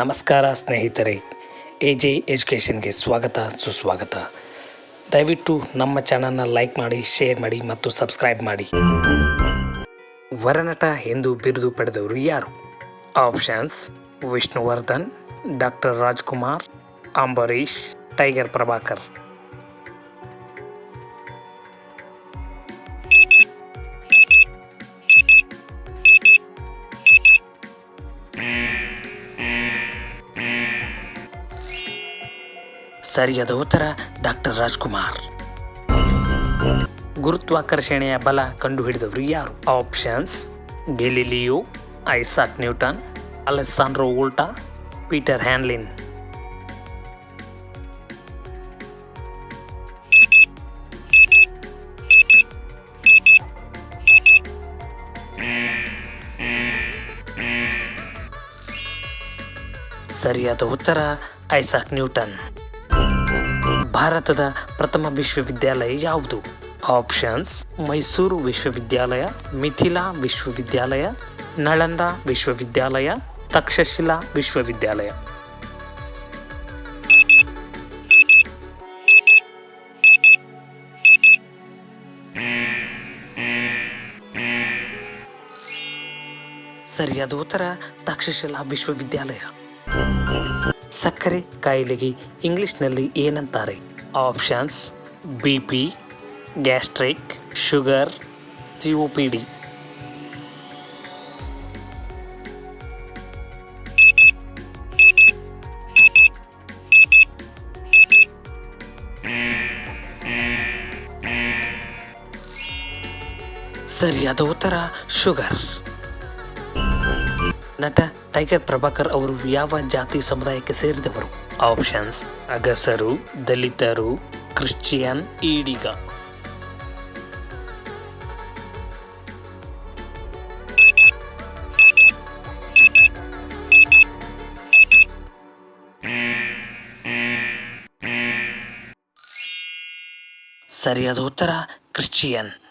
ನಮಸ್ಕಾರ ಸ್ನೇಹಿತರೆ A J ಎಜುಕೇಷನ್ಗೆ ಸ್ವಾಗತ, ಸುಸ್ವಾಗತ. ದಯವಿಟ್ಟು ನಮ್ಮ ಚಾನಲ್ನ ಲೈಕ್ ಮಾಡಿ, ಶೇರ್ ಮಾಡಿ ಮತ್ತು ಸಬ್ಸ್ಕ್ರೈಬ್ ಮಾಡಿ. ವರನಟ ಎಂದು ಬಿರುದು ಪಡೆದವರು ಯಾರು? Options, Vishnuvardhan, doctor Rajkumar, Ambareesh, Tiger Prabhakar. ಸರಿಯಾದ ಉತ್ತರ ಡಾಕ್ಟರ್ ರಾಜ್ಕುಮಾರ್. ಗುರುತ್ವಾಕರ್ಷಣೆಯ ಬಲ ಕಂಡುಹಿಡಿದವರು ಯಾರು? Options, Galileo, Isaac Newton, Alessandro Volta Peter Henlein ಸರಿಯಾದ ಉತ್ತರ ಐಸಾಕ್ ನ್ಯೂಟನ್. ಭಾರತದ ಪ್ರಥಮ ವಿಶ್ವವಿದ್ಯಾಲಯ ಯಾವುದು? ಆಪ್ಷನ್ಸ್, ಮೈಸೂರು ವಿಶ್ವವಿದ್ಯಾಲಯ, ಮಿಥಿಲಾ ವಿಶ್ವವಿದ್ಯಾಲಯ, ನಳಂದ ವಿಶ್ವವಿದ್ಯಾಲಯ, ತಕ್ಷಶಿಲಾ ವಿಶ್ವವಿದ್ಯಾಲಯ. ಸರಿಯಾದ ಉತ್ತರ, ತಕ್ಷಶಿಲಾ ವಿಶ್ವವಿದ್ಯಾಲಯ. ಸಕ್ಕರೆ ಕಾಯಿಲೆಗೆ ಇಂಗ್ಲಿಷ್ನಲ್ಲಿ ಏನಂತಾರೆ? options B P gastric sugar C O P D ಸರಿಯಾದ ಉತ್ತರ ಶುಗರ್ ನಟ ಟೈಗರ್ ಪ್ರಭಾಕರ್ ಅವರು ಯಾವ ಜಾತಿ ಸಮುದಾಯಕ್ಕೆ ಸೇರಿದವರು? ಆಪ್ಷನ್ಸ್, ಅಗಸರು, ದಲಿತರು, ಕ್ರಿಶ್ಚಿಯನ್, ಈಡಿಗ. ಸರಿಯಾದ ಉತ್ತರ, ಕ್ರಿಶ್ಚಿಯನ್.